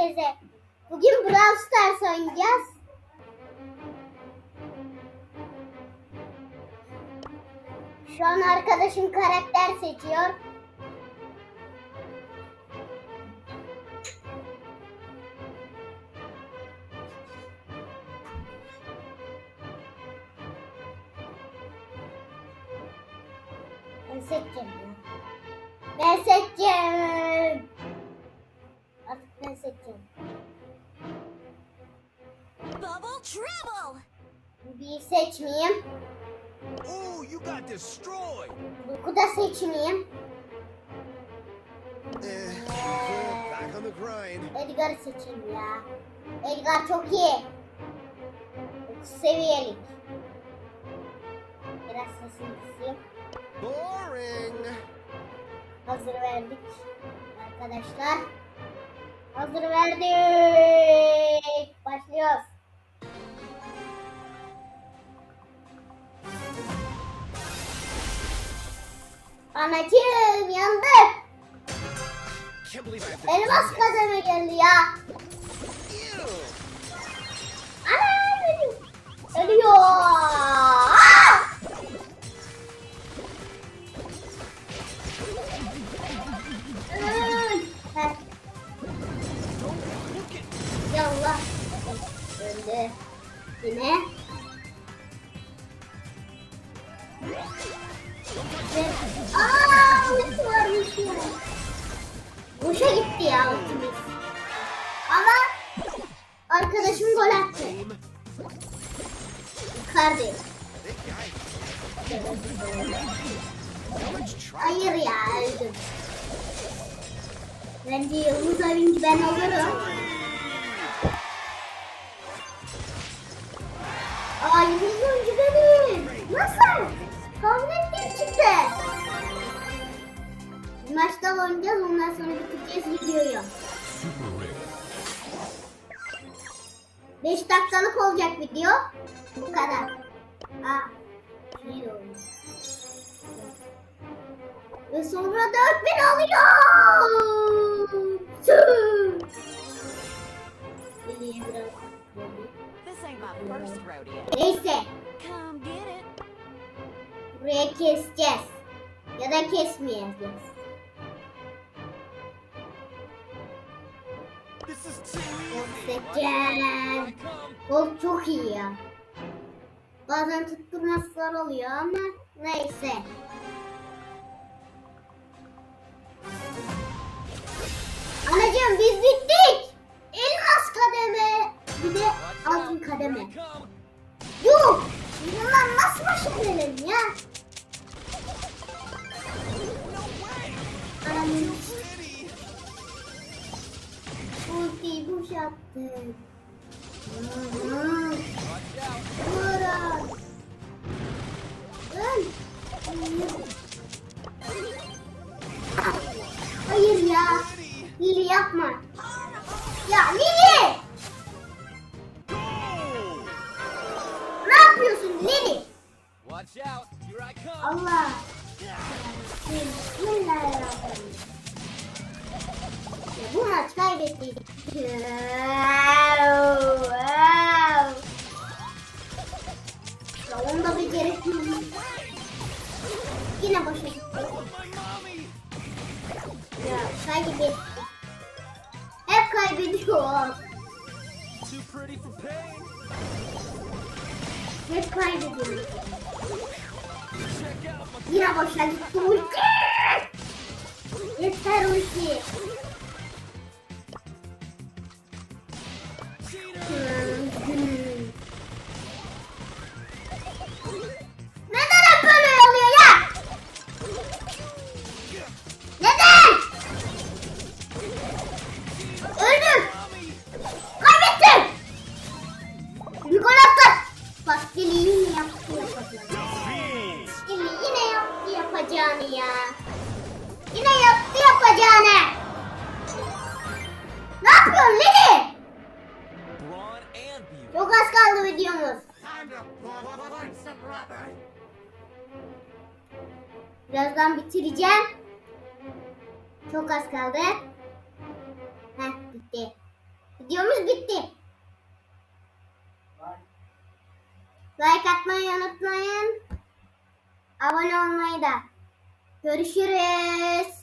herkese. Bugün Brawl Stars oynayacağız. Şu an arkadaşım karakter seçiyor. Ben seçeceğim. Ben seçeceğim. Ben seçeceğim. Bubble Trouble! Bir seçmeyeyim. Oh, you got destroyed. Buku da seçmeyeyim. Eh, back on the grind. Edgar'ı seçeyim ya. Edgar çok iyi. 9 seviyelik. Biraz sesini kısayım. Boring. Hazır verdik. Arkadaşlar. Hazır verdik. Başlıyoruz. Anacığım to Elmas kademe geldi ya. Yine. Ve... Aa, ulti varmış ya. Boşa gitti ya ultimiz. Ama arkadaşım gol attı. try? Hayır ya öldüm. Bence Yıldız Avink ben olurum. Yıldız Avink benim. Nasıl? Tahmin ettiğim çıktı. Bir maç daha oynayacağız ondan sonra bitireceğiz videoyu. 5 dakikalık olacak video. Bu kadar. Aa. Şey de olmuş. Ve sonra 4000 alıyor. Buraya keseceğiz. Ya da kesmeyeceğiz. Yok come. Gol çok iyi ya. Bazen tutturmazlar oluyor ama neyse. Anacığım biz bittik. Elmas kademe. Bir de altın kademe. Biz bundan nasıl baş edelim ya? Ultiyi boşalttık. Vurun. Öl. Hayır ya. Lili yapma. Ya Lili! Go. Ne yapıyorsun Lili? Allah. Bismillahirrahmanirrahim. Bu maç kaybettiydik. Ya onu da beceremiyorum. Yine boşa gitti. Ya kaybettik. Hep kaybediyoruz. Hep kaybediyoruz. Yine boşa gitti ulti. Yeter ulti. Yaptı yapacağını. Deli yine yaptı yapacağını ya. Yine yaptı yapacağını. Ne yapıyorsun Lili? Çok az kaldı videomuz. Birazdan bitireceğim. Çok az kaldı. Heh bitti. Videomuz bitti. Like atmayı unutmayın. Abone olmayı da. Görüşürüz.